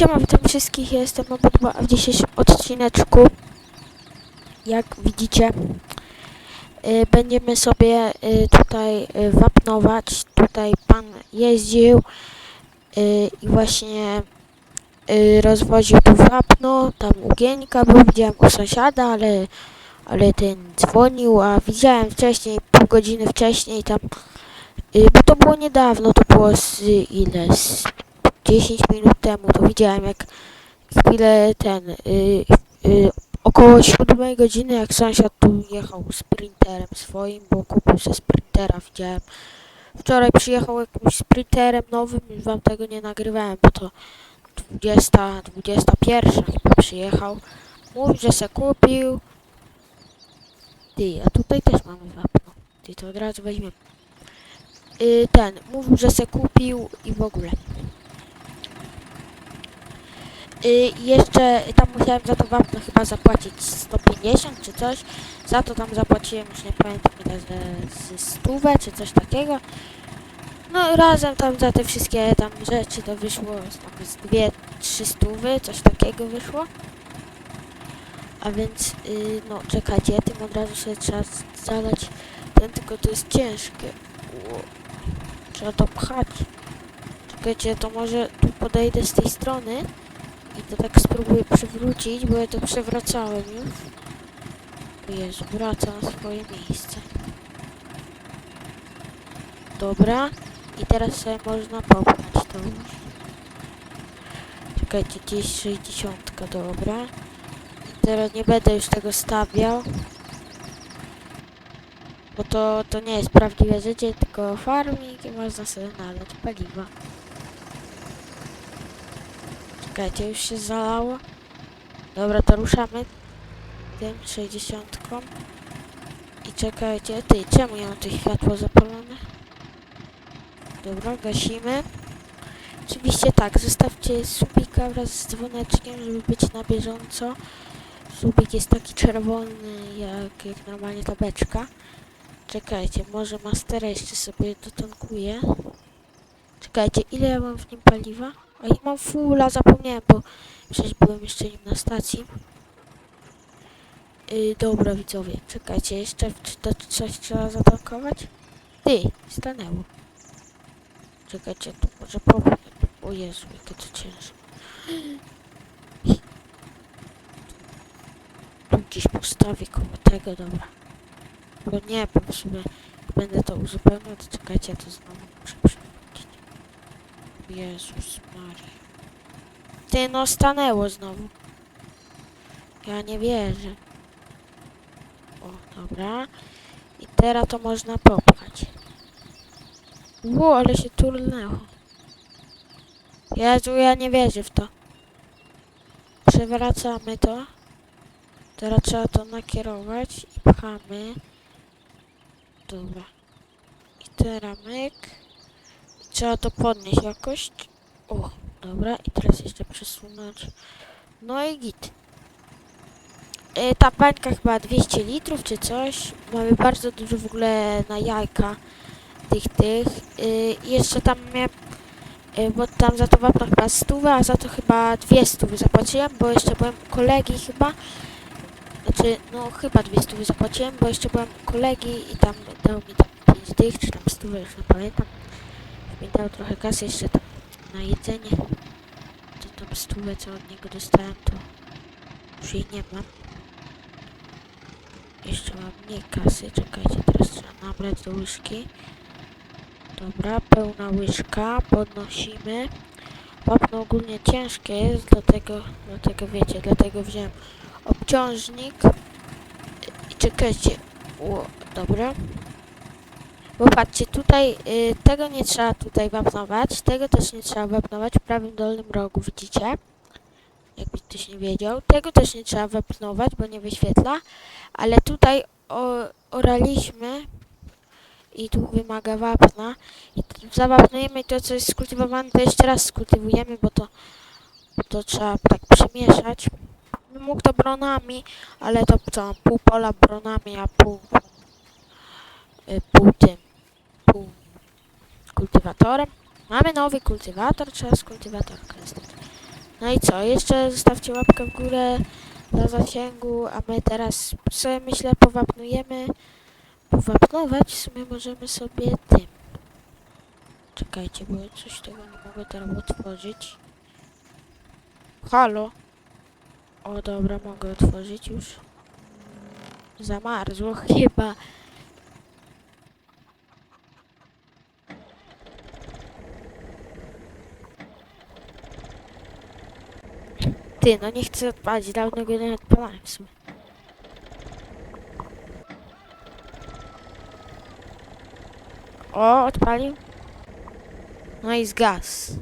siema, witam wszystkich, jestem Obydwa, a w dzisiejszym odcineczku, jak widzicie, y, będziemy sobie y, tutaj y, wapnować, tutaj pan jeździł i właśnie rozwoził tu wapno, tam u Gieńka był, widziałem u sąsiada, ale, ale ten dzwonił, a widziałem wcześniej, pół godziny wcześniej tam, bo to było niedawno, to było z ile, z 10 minut temu to widziałem jak chwilę ten y, y, około 7 godziny jak sąsiad tu jechał sprinterem swoim, bo kupił sobie sprintera widziałem. Wczoraj przyjechał jakimś sprinterem nowym, już wam tego nie nagrywałem, bo to 20, 21 chyba przyjechał. Mówi, że se kupił. Ty, a tutaj też mamy wapno. Ty to od razu weźmiemy. Y, ten, mówił, że se kupił i w ogóle. Y, jeszcze tam musiałem za to wapno chyba zapłacić 150 czy coś. Za to tam zapłaciłem już nie pamiętam ile, ze stówę czy coś takiego. No razem tam za te wszystkie tam rzeczy to wyszło z z dwie, trzy stówy, coś takiego wyszło. A więc, y, no czekajcie, tym od razu sobie trzeba z- zalać ten, tylko to jest ciężkie. Ło. Trzeba to pchać. Czekajcie, to może tu podejdę z tej strony. I to tak spróbuję przywrócić, bo ja to przewracałem już. Jezu, wraca na swoje miejsce. Dobra. I teraz sobie można popchnąć to już. Czekajcie, gdzieś 60, dobra. I teraz nie będę już tego stawiał. Bo to, to nie jest prawdziwe życie, tylko farming i można sobie nalać paliwa. Czekajcie, już się zalało. Dobra, to ruszamy tym 60. I czekajcie, ty, czemu ja mam to światło zapalone? Dobra, gasimy. Oczywiście tak, zostawcie subika wraz z dzwoneczkiem, żeby być na bieżąco. Subik jest taki czerwony, jak, jak normalnie ta beczka. Czekajcie, może mastera jeszcze sobie dotankuję. Czekajcie, ile ja mam w nim paliwa? A ja mam fulla, zapomniałem, bo przecież byłem jeszcze nim na stacji. Yy, dobra widzowie, czekajcie, jeszcze to coś trzeba zatankować? Ty, stanęło. Czekajcie, tu może popnę. O Jezu, jakie to ciężkie. Tu gdzieś postawię koło tego, dobra. Bo nie, bo w sumie będę to uzupełniał, to czekajcie, to znowu. Jezus Maria. Ty, no stanęło znowu. Ja nie wierzę. O, dobra. I teraz to można popchać. Ło, ale się turnęło. Jezu, ja nie wierzę w to. Przewracamy to. Teraz trzeba to nakierować i pchamy. Dobra. I teraz myk. Trzeba to podnieść jakoś. O, dobra. I teraz jeszcze przesunąć. No i git. E, ta bańka chyba 200 litrów czy coś. Mamy bardzo dużo w ogóle na jajka tych, tych. Y, I jeszcze tam miałem, y, bo tam za to wapno chyba stówę, a za to chyba dwie stówy zapłaciłem, bo jeszcze byłem kolegi chyba. Znaczy, no chyba dwie stówy zapłaciłem, bo jeszcze byłem kolegi i tam dał mi tam pięć dych, czy tam stówę, już nie pamiętam. Mi dał trochę kasy jeszcze tam na jedzenie. To tam stówę, co od niego dostałem, to już jej nie mam. Jeszcze mam mniej kasy, czekajcie, teraz trzeba nabrać do łyżki. Dobra, pełna łyżka, podnosimy. Wapno ogólnie ciężkie jest, dlatego, dlatego wiecie, dlatego wziąłem obciążnik. I czekajcie, o, dobra. Bo patrzcie, tutaj y, tego nie trzeba tutaj wapnować, tego też nie trzeba wapnować w prawym dolnym rogu, widzicie? Jakby ktoś nie wiedział. Tego też nie trzeba wapnować, bo nie wyświetla. Ale tutaj o, oraliśmy i tu wymaga wapna. I zawapnujemy to, co jest skultywowane, to jeszcze raz skultywujemy, bo to, to trzeba tak przemieszać. Mógł to bronami, ale to co, pół pola bronami, a pół, y, pół tym, pół kultywatorem. Mamy nowy kultywator, trzeba z kultywatorka niestety. No i co, jeszcze zostawcie łapkę w górę dla zasięgu, a my teraz sobie myślę powapnujemy. Powapnować w sumie możemy sobie tym. Czekajcie, bo coś tego nie mogę teraz otworzyć. Halo? O dobra, mogę otworzyć już. Zamarzło chyba. Ty, no nie chcę odpalić, dawno go nie odpalałem w sumie. O, odpalił. No i zgas.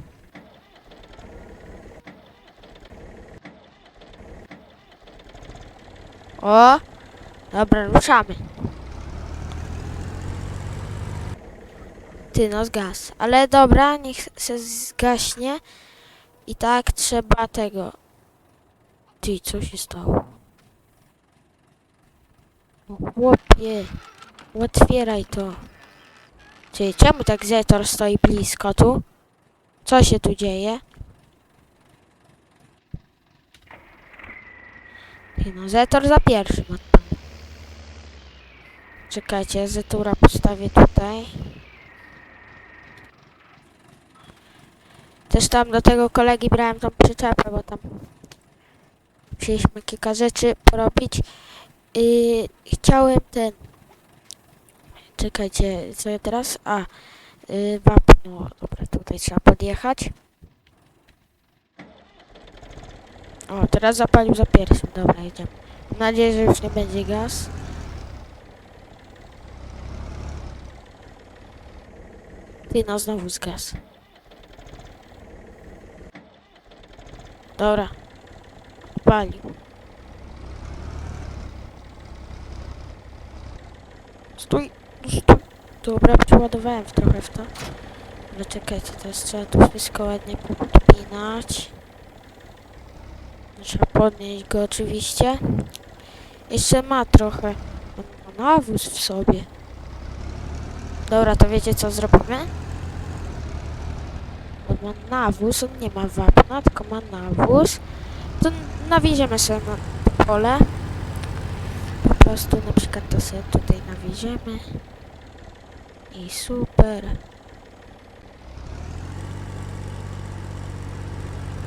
O, dobra, ruszamy. Ty, no zgas. Ale dobra, niech się zgaśnie. I tak trzeba tego. Ty, co się stało? O, chłopie, otwieraj to. Ty, czemu tak Zetor stoi blisko tu? Co się tu dzieje? Ty, no Zetor za pierwszym odpadł. Czekajcie, Zetura postawię tutaj. Też tam do tego kolegi brałem tą przyczepę, bo tam chcieliśmy kilka rzeczy porobić. I chciałem ten. Czekajcie, co ja teraz? A, yy, wapno. Dobra, tutaj trzeba podjechać. O, teraz zapalił za pierwszym. Dobra, jedziemy. Mam nadzieję, że już nie będzie gaz. Ty, no znowu zgas. Dobra. Palił. Stój, stój. Dobra, przeładowałem trochę w to. Ale czekajcie, teraz trzeba tu wszystko ładnie podpinać. Trzeba podnieść go oczywiście. Jeszcze ma trochę. On ma nawóz w sobie. Dobra, to wiecie co zrobimy? On ma nawóz, on nie ma wapna, tylko ma nawóz. To nawieziemy sobie na pole. Po prostu na przykład to sobie tutaj nawieziemy. I super.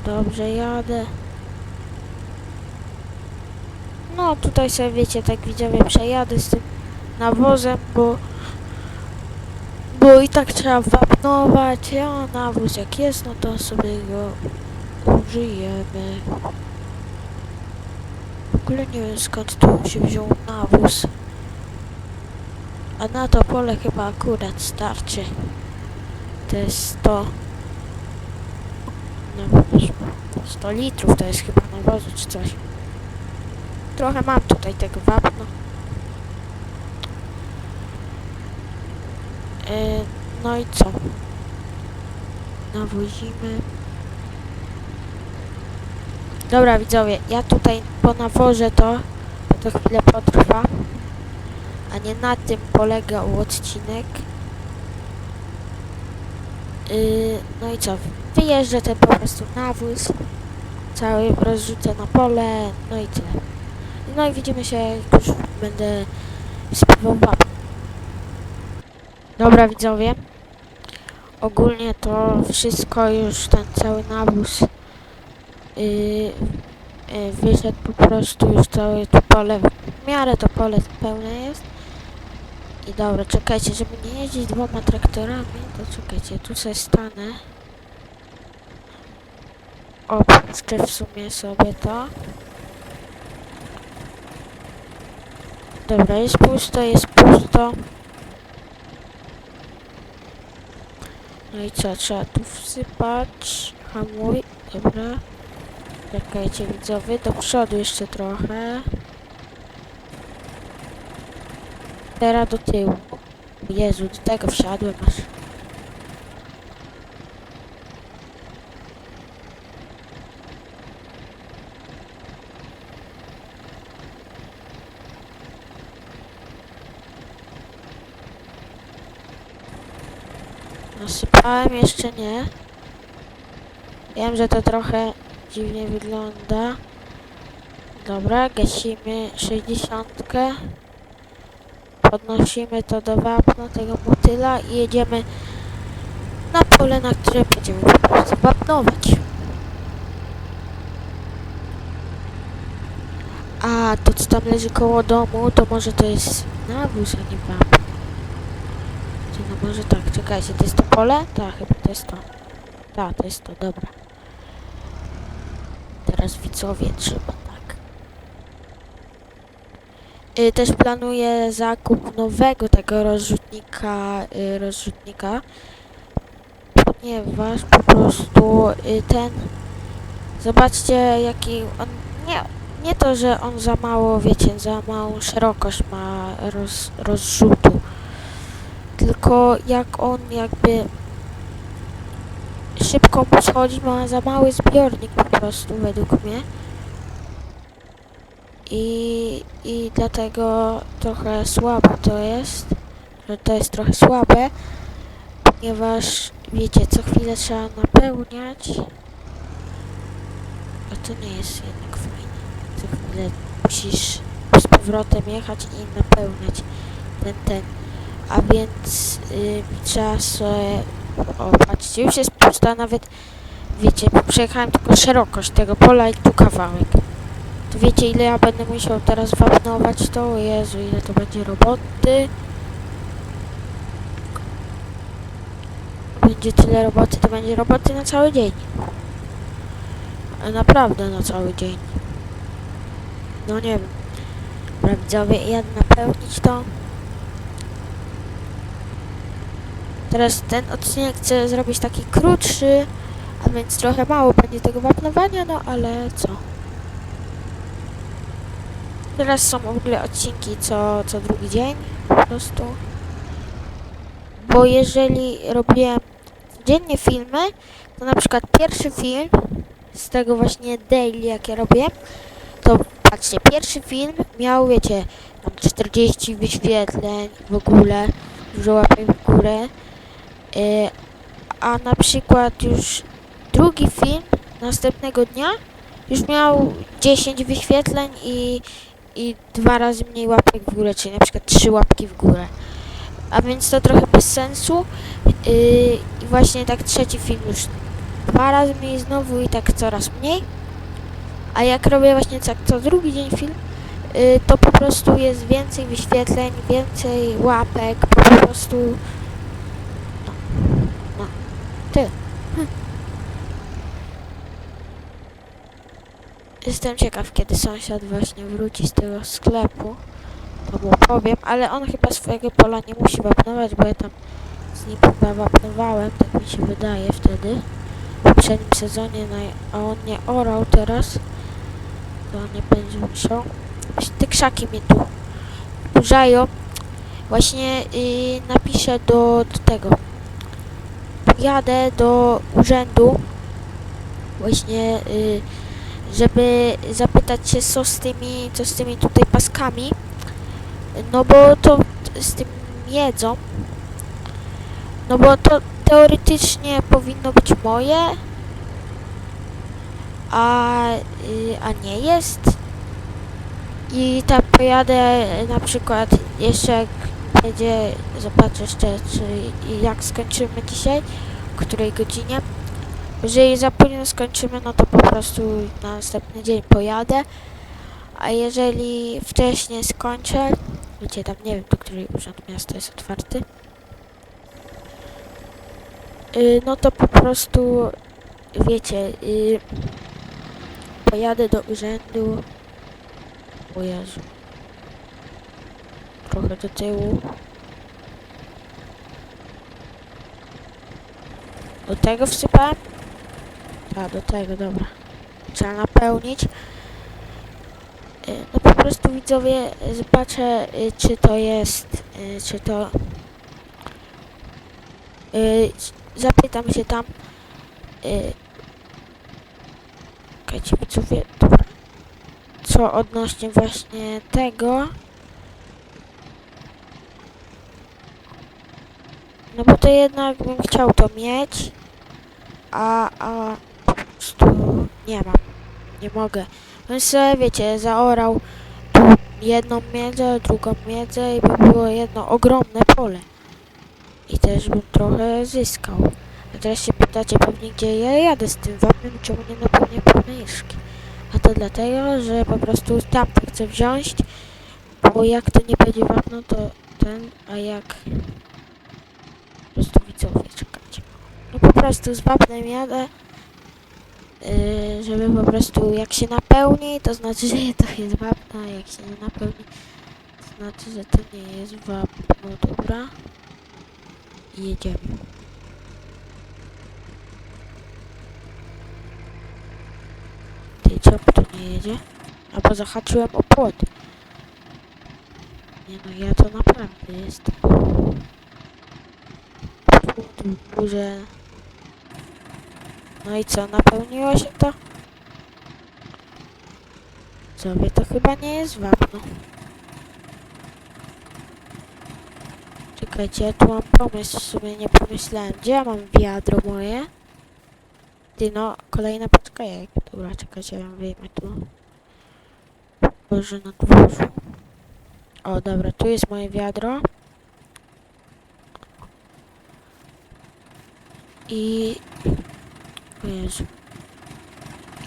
Dobrze jadę. No tutaj sobie wiecie, tak widzowie przejadę z tym nawozem, bo bo i tak trzeba wapnować, a nawóz jak jest, no to sobie go użyjemy. Ogóle nie wiem skąd tu się wziął nawóz. A na to pole chyba akurat starczy. To jest 100... No, 100 litrów to jest chyba nawozu czy coś. Trochę mam tutaj tego wapna. E, no i co? Nawozimy. Dobra widzowie, ja tutaj po nawozie to, bo to chwilę potrwa, a nie na tym polegał odcinek. Yy, no i co? Wyjeżdżę ten po prostu nawóz, cały rozrzucę na pole, no i tyle. No i widzimy się, jak już będę spływał wapno. Dobra widzowie, ogólnie to wszystko już ten cały nawóz wyszedł po prostu już całe to pole, w miarę to pole pełne jest. I dobra, czekajcie, żeby nie jeździć dwoma traktorami, to czekajcie, tu sobie stanę. Opuszczę w sumie sobie to. Dobra, jest pusto, jest pusto. No i co, trzeba tu wsypać. Hamuj, dobra. Czekajcie widzowie, do przodu jeszcze trochę. Teraz do tyłu. Jezu, do tego wsiadłem aż. Nasypałem jeszcze nie. Wiem, że to trochę dziwnie wygląda. Dobra, gasimy 60. Podnosimy to do wapna tego motyla i jedziemy na pole, na które będziemy po prostu wapnować. A to co tam leży koło domu, to może to jest nawóz, a nie wapno. Czy no może tak, czekajcie, to jest to pole? Tak, chyba to jest to. Tak, to jest to, dobra. Teraz widzowie trzeba tak. Y, też planuję zakup nowego tego rozrzutnika, y, rozrzutnika, ponieważ po prostu y, ten, zobaczcie jaki on, nie, nie to, że on za mało, wiecie, za małą szerokość ma roz, rozrzutu, tylko jak on jakby szybko mu ma za mały zbiornik po prostu według mnie. I, I dlatego trochę słabe to jest, że to jest trochę słabe, ponieważ wiecie, co chwilę trzeba napełniać. A to nie jest jednak fajne. Co chwilę musisz z powrotem jechać i napełniać ten, ten. A więc y, trzeba sobie o, patrzcie, już jest pusta, nawet, wiecie, przejechałem tylko szerokość tego pola i tu kawałek. To wiecie, ile ja będę musiał teraz wapnować to? O Jezu, ile to będzie roboty. Będzie tyle roboty, to będzie roboty na cały dzień. A Naprawdę na cały dzień. No nie wiem. Dobra, widzowie, jak napełnić to? Teraz ten odcinek chcę zrobić taki krótszy, a więc trochę mało będzie tego wapnowania, no ale co? Teraz są w ogóle odcinki co, co drugi dzień, po prostu. Bo jeżeli robiłem codziennie filmy, to na przykład pierwszy film z tego właśnie daily, jakie robię, to patrzcie, pierwszy film miał, wiecie, tam 40 wyświetleń w ogóle, dużo łapek w górę. E, a na przykład już drugi film następnego dnia już miał 10 wyświetleń i, i dwa razy mniej łapek w górę, czyli na przykład trzy łapki w górę. A więc to trochę bez sensu. Yy, I właśnie tak trzeci film już dwa razy mniej znowu i tak coraz mniej. A jak robię właśnie tak co drugi dzień film, yy, to po prostu jest więcej wyświetleń, więcej łapek, po prostu Ty. Hm. Jestem ciekaw, kiedy sąsiad właśnie wróci z tego sklepu. To mu powiem, ale on chyba swojego pola nie musi wapnować, bo ja tam z nim chyba wapnowałem, tak mi się wydaje wtedy. W poprzednim sezonie, a on nie orał teraz. To nie będzie musiał. Te krzaki mnie tu burzają. Właśnie yy, napiszę do, do tego jadę do urzędu właśnie, y, żeby zapytać się co z tymi, co z tymi tutaj paskami, no bo to z tym jedzą, no bo to teoretycznie powinno być moje, a, y, a nie jest. I tam pojadę na przykład jeszcze jak będzie, zobaczę jeszcze, czy jak skończymy dzisiaj, której godzinie. Jeżeli za późno skończymy, no to po prostu na następny dzień pojadę. A jeżeli wcześniej skończę, wiecie, tam nie wiem, do której urząd miasta jest otwarty, yy, no to po prostu, wiecie, yy, pojadę do urzędu. O Jezu. Trochę do tyłu. Do tego wsypałem? Tak, do tego, dobra. Trzeba napełnić. Y, No po prostu widzowie zobaczę y, czy to jest, y, czy to zapytam się tam czekajcie widzowie, dobra. Co odnośnie właśnie tego No bo to jednak bym chciał to mieć, a, a po prostu nie mam. Nie mogę. Bym sobie, wiecie, zaorał tu jedną miedzę, drugą miedzę i by było jedno ogromne pole. I też bym trochę zyskał. A teraz się pytacie pewnie, gdzie ja jadę z tym wapnem, czemu nie napełnię pełnej myszki. A to dlatego, że po prostu tamto chcę wziąć, bo jak to nie będzie wapno, to ten, a jak... Po prostu widzowie. No po prostu z wapnem jadę, yy, żeby po prostu jak się napełni, to znaczy, że to jest wapno, a jak się nie napełni, to znaczy, że to nie jest wapno. Dobra. I jedziemy. Ty, co tu nie jedzie? Albo zahaczyłem o płot. Nie no, ja to naprawdę jestem. Górze. No i co, napełniło się to? Sobie to chyba nie jest wapno. Czekajcie, ja tu mam pomysł, w sumie nie pomyślałem. Gdzie ja mam wiadro moje? Ty no, kolejna poczekaj. Dobra, czekajcie, ja ją wyjmę tu. Boże, na dworzu. O, dobra, tu jest moje wiadro. I... Jezu.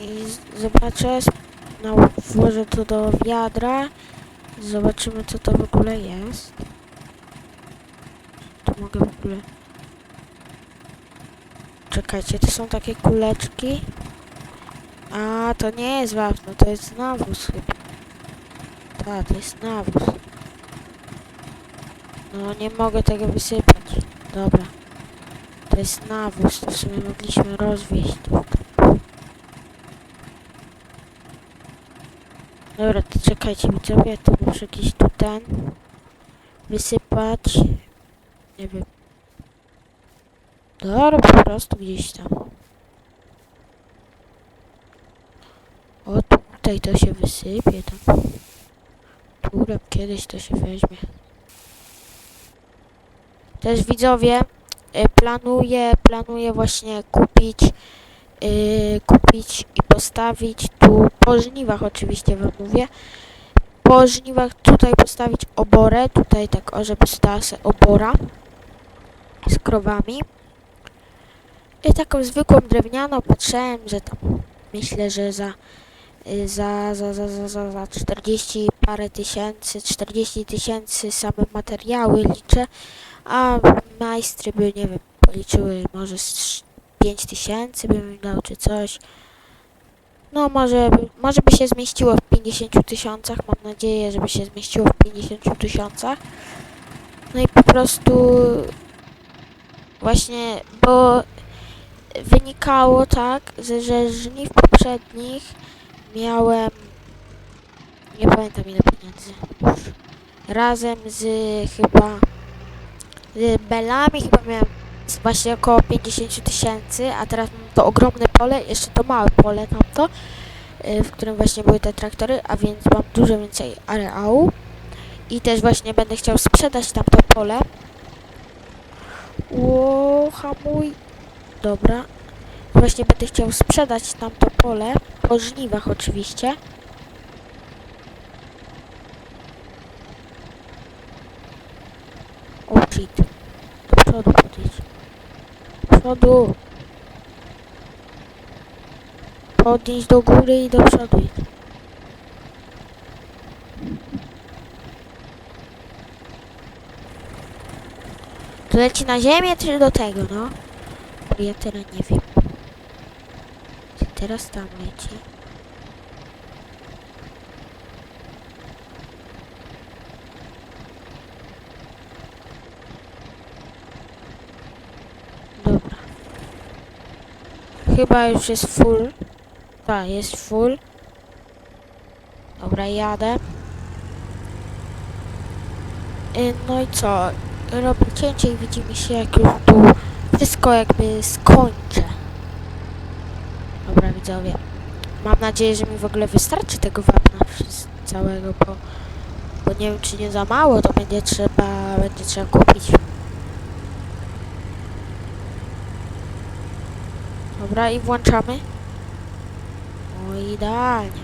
I zobaczę, no, włożę to do wiadra. Zobaczymy, co to w ogóle jest. Tu mogę w ogóle... Czekajcie, to są takie kuleczki. A, to nie jest wapno, to jest nawóz chyba. Tak, to jest nawóz. No, nie mogę tego wysypać. Dobra. To jest nawóz, to w sumie mogliśmy rozwieść tutaj. Dobra, to czekajcie widzowie, tu muszę jakiś tu ten wysypać. Nie wiem. Dobra, po prostu gdzieś tam. O, tutaj to się wysypie tam. Turek kiedyś to się weźmie. Też widzowie, planuję, planuję właśnie kupić, y, kupić i postawić tu po żniwach oczywiście wam mówię. Po żniwach tutaj postawić oborę, tutaj tak o, żeby stała se obora z krowami. I taką zwykłą drewnianą patrzyłem, że tam myślę, że za za, za, za, za, za, za 40 parę tysięcy, 40 tysięcy same materiały liczę, a majstry by, nie wiem, policzyły może z 5 tysięcy bym dał czy coś. No może, może by się zmieściło w 50 tysiącach, mam nadzieję, żeby się zmieściło w 50 tysiącach. No i po prostu właśnie, bo wynikało tak, że, że żniw poprzednich miałem nie pamiętam ile pieniędzy już razem z chyba z belami chyba miałem właśnie około 50 tysięcy, a teraz mam to ogromne pole, jeszcze to małe pole tamto, y, w którym właśnie były te traktory, a więc mam dużo więcej areału i też właśnie będę chciał sprzedać tamto pole. Ło, hamuj. Dobra. Właśnie będę chciał sprzedać tamto pole, po żniwach oczywiście. O shit. Do przodu podjedź. Do przodu. Podnieść do góry i do przodu. To leci na ziemię czy do tego, no? Bo ja teraz nie wiem. Teraz tam leci? Dobra. Chyba już jest full. Tak, jest full. Dobra, jadę. Y, No i co? Robię cięcie i widzimy się jak już tu wszystko jakby skończę. Widzowie. Mam nadzieję, że mi w ogóle wystarczy tego wapna całego, bo, bo nie wiem czy nie za mało, to będzie trzeba, będzie trzeba kupić. Dobra i włączamy. I idealnie.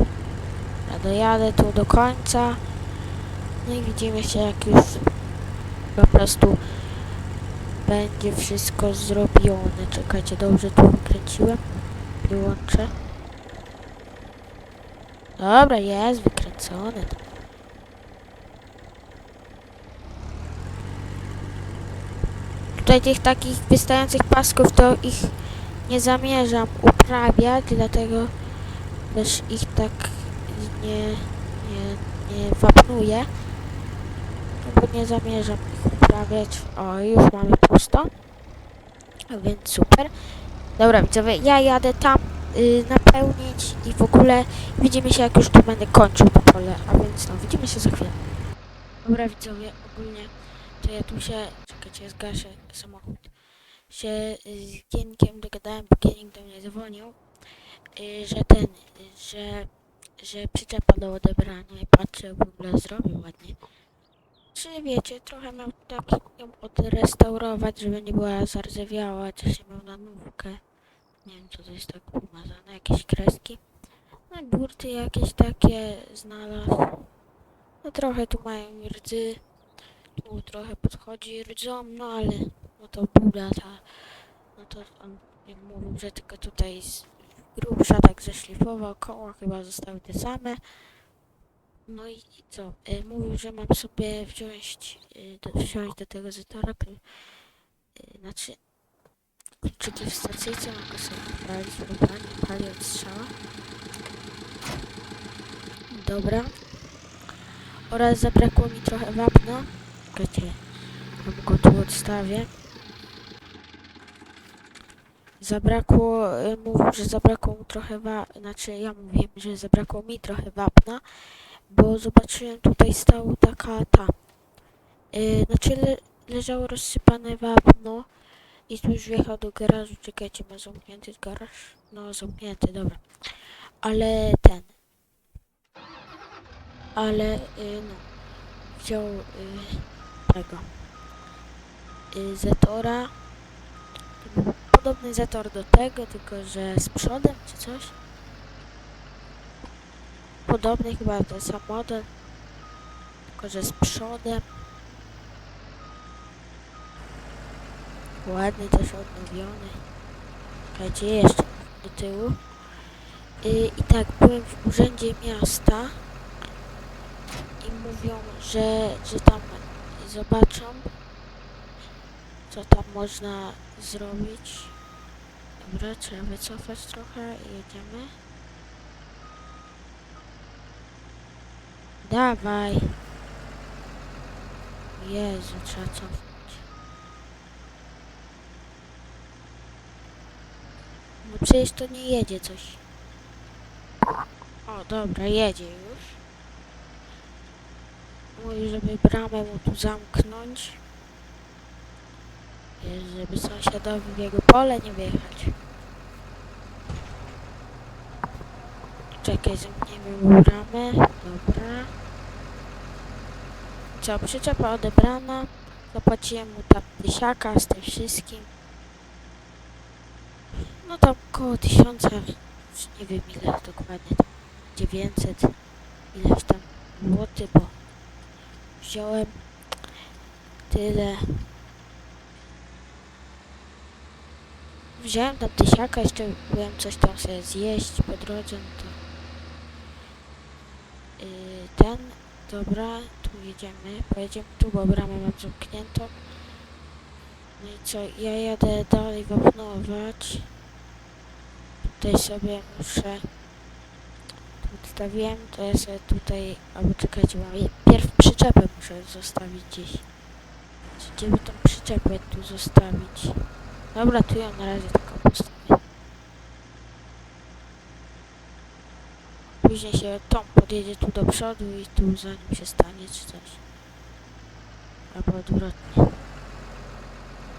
Ja dojadę tu do końca. No i widzimy się jak już po prostu będzie wszystko zrobione. Czekajcie, dobrze tu wykręciłem. Wyłączę. Dobra, jest wykręcone. Tutaj tych takich wystających pasków to ich nie zamierzam uprawiać, dlatego też ich tak nie, nie, nie wapnuję. Bo nie zamierzam ich uprawiać. O, już mamy pusto. Więc super. Dobra, widzowie, ja jadę tam y, napełnić i w ogóle widzimy się jak już tu będę kończył to pole. A więc no, widzimy się za chwilę. Dobra, widzowie, ogólnie to ja tu się, czekajcie, zgaszę samochód. Się y, z Gienkiem dogadałem, bo Gienik do mnie dzwonił, y, że ten, y, że, że przyczepa do odebrania i patrzę, w ogóle zrobił ładnie. Czy wiecie, trochę miał tak ją odrestaurować, żeby nie była zardzewiała, też się miał na nówkę. Nie wiem, co to jest tak umazane, jakieś kreski. No burty jakieś takie znalazł. No trochę tu mają rdzy, tu trochę podchodzi rdzą, no ale no to buda ta, no to on mówił, że tylko tutaj z grubsza tak zeszlifował, koła chyba zostały te same. No i, co? Y, mówił, że mam sobie wziąć, y, do, wziąć do tego zetora, kl- y, znaczy kluczyki w stacyjce, mogę sobie poprawić, próbowanie, pali od strzała. Dobra. Oraz zabrakło mi trochę wapna. Czekajcie, ja go tu odstawię. Zabrakło, y, mówił, że zabrakło mu trochę wa... Znaczy ja mówiłem, że zabrakło mi trochę wapna, bo zobaczyłem tutaj stało taka ta... Yy, znaczy le, leżało rozsypane wapno i tu już wjechał do garażu. Czekajcie, ma zamknięty garaż? No, zamknięty, dobra. Ale ten... Ale, y, no... Wziął y, tego... Y, Zetora. Podobny Zetor do tego, tylko że z przodem czy coś. Podobny chyba ten sam model, tylko że z przodem. Ładny też odnowiony. Czekajcie jeszcze do tyłu. Y, I tak, byłem w urzędzie miasta i mówią, że, że tam zobaczą, co tam można zrobić. Dobra, trzeba wycofać trochę i jedziemy. Dawaj. Jezu, trzeba cofnąć. No przecież to nie jedzie coś. O, dobra, jedzie już. Mówi, żeby bramę mu tu zamknąć. Żeby sąsiadowi w jego pole nie wjechać. Czekaj, zamkniemy mu bramę. Dobra. Co, przyczepa odebrana. Zapłaciłem mu tam tysiaka z tym wszystkim. No tam koło tysiąca, nie wiem ile dokładnie, tam 900, ileś tam złoty, bo wziąłem tyle. Wziąłem tam tysiaka, jeszcze byłem coś tam sobie zjeść po drodze, no to yy, ten, dobra, tu jedziemy, pojedziemy tu, bo bramę mam zamkniętą. No i co, ja jadę dalej wapnować. Tutaj sobie muszę, tu odstawiłem, to ja sobie tutaj, albo czekajcie, mam pierw przyczepę muszę zostawić gdzieś. Gdzie by tą przyczepę tu zostawić? Dobra, tu ją na razie tylko postawię. Później się Tom podjedzie tu do przodu i tu za nim się stanie czy coś. Albo odwrotnie.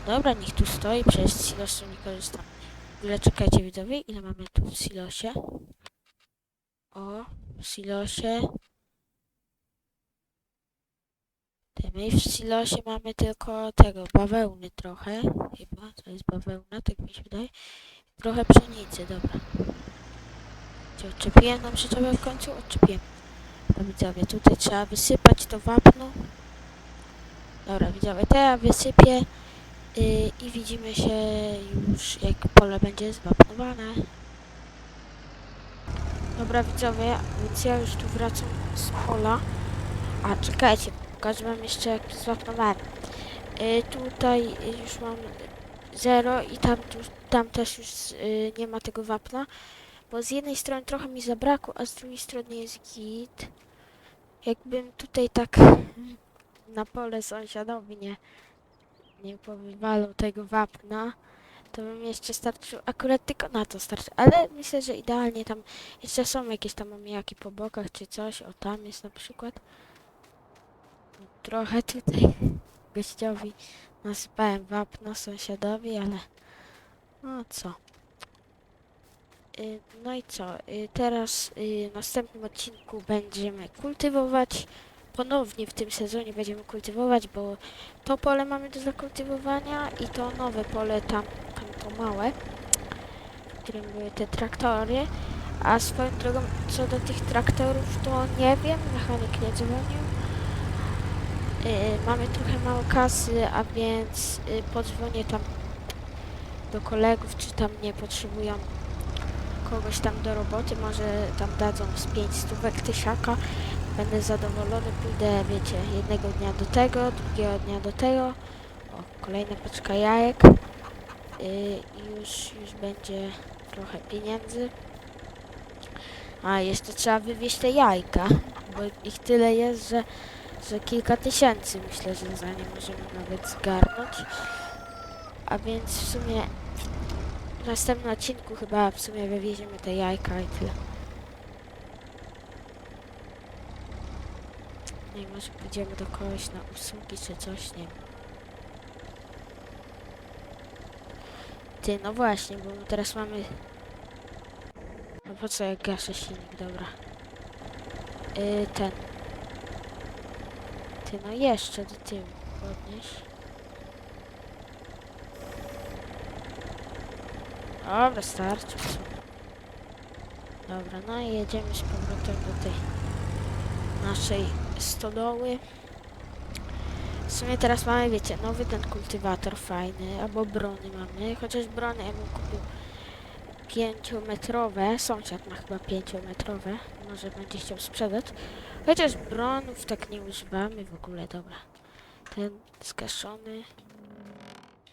Dobra, niech tu stoi, przecież z nie korzystam. Ile czekajcie widzowie, ile mamy tu w silosie? O, w silosie. My w silosie mamy tylko tego, bawełny trochę, chyba, to jest bawełna, tak mi się wydaje. Trochę pszenicy, dobra. Czy odczepiłem nam przyczepę w końcu? Odczepiłem. No widzowie, tutaj trzeba wysypać to wapno. Dobra, widzowie, to ja wysypię i widzimy się już jak pole będzie zwapnowane. Dobra widzowie, więc ja już tu wracam z pola. A czekajcie, pokażę wam jeszcze jak zwapnowałem. Yy, tutaj już mam 0 i tam, tu, tam też już yy, nie ma tego wapna. Bo z jednej strony trochę mi zabrakło, a z drugiej strony jest git. Jakbym tutaj tak na pole sąsiadowi nie, nie powywalał tego wapna, to bym jeszcze starczył, akurat tylko na to starczy. Ale myślę, że idealnie tam jeszcze są jakieś tam omijaki po bokach czy coś. O, tam jest na przykład. Trochę tutaj gościowi nasypałem wapna sąsiadowi, ale no co. Y, No i co? Y, Teraz y, w następnym odcinku będziemy kultywować. Ponownie w tym sezonie będziemy kultywować, bo to pole mamy do zakultywowania i to nowe pole tam, tam to małe, w którym były te traktory. A swoją drogą, co do tych traktorów, to nie wiem, mechanik nie dzwonił. Y, mamy trochę mało kasy, a więc y, podzwonię tam do kolegów, czy tam nie potrzebują kogoś tam do roboty, może tam dadzą z pięć stówek tysiaka, będę zadowolony, pójdę, wiecie, jednego dnia do tego, drugiego dnia do tego, o, kolejna paczka jajek i już, już będzie trochę pieniędzy. A, jeszcze trzeba wywieźć te jajka, bo ich tyle jest, że, że kilka tysięcy myślę, że za nie możemy nawet zgarnąć. A więc w sumie w następnym odcinku chyba w sumie wywieziemy te jajka i tyle. No i może pójdziemy do kogoś na usługi czy coś, nie wiem. Ty, no właśnie, bo my teraz mamy... No po co jak gaszę silnik, dobra. Yy, ten. Ty, no jeszcze do tyłu podnieś. Dobra, starczy. Dobra, no i jedziemy z powrotem do tej naszej stodoły. W sumie teraz mamy, wiecie, nowy ten kultywator fajny, albo brony mamy, chociaż brony ja bym kupił 5-metrowe, sąsiad ma chyba 5-metrowe, może będzie chciał sprzedać, chociaż bronów tak nie używamy w ogóle, dobra. Ten zgaszony.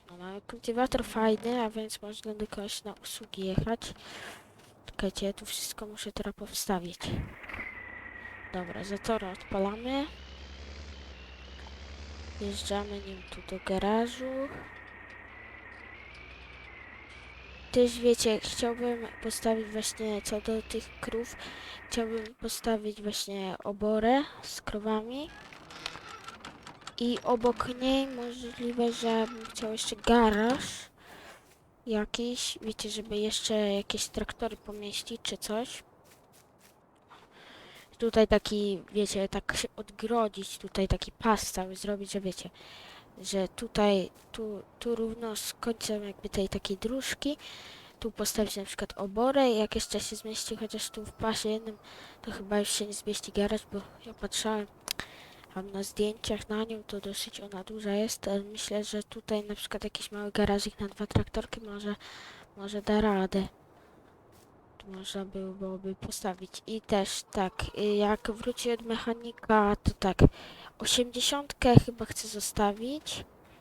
No, mamy kultywator fajny, a więc można do kogoś na usługi jechać. Czekajcie, ja tu wszystko muszę teraz powstawić. Dobra, zatora odpalamy. Wjeżdżamy nim tu do garażu. Też wiecie, chciałbym postawić właśnie co do tych krów. Chciałbym postawić właśnie oborę z krowami. I obok niej możliwe, że bym chciał jeszcze garaż jakiś, wiecie, żeby jeszcze jakieś traktory pomieścić czy coś. Tutaj taki, wiecie, tak się odgrodzić, tutaj taki pas cały zrobić, że wiecie, że tutaj, tu, tu równo z końcem jakby tej takiej dróżki, tu postawić na przykład oborę jak jeszcze się zmieści, chociaż tu w pasie jednym, to chyba już się nie zmieści garaż, bo ja patrzałem tam na zdjęciach na nią, to dosyć ona duża jest, myślę, że tutaj na przykład jakiś mały garażyk na dwa traktorki może, może da radę. Można by- byłoby postawić. I też tak, y, jak wróci od mechanika, to tak, 80 chyba chcę zostawić.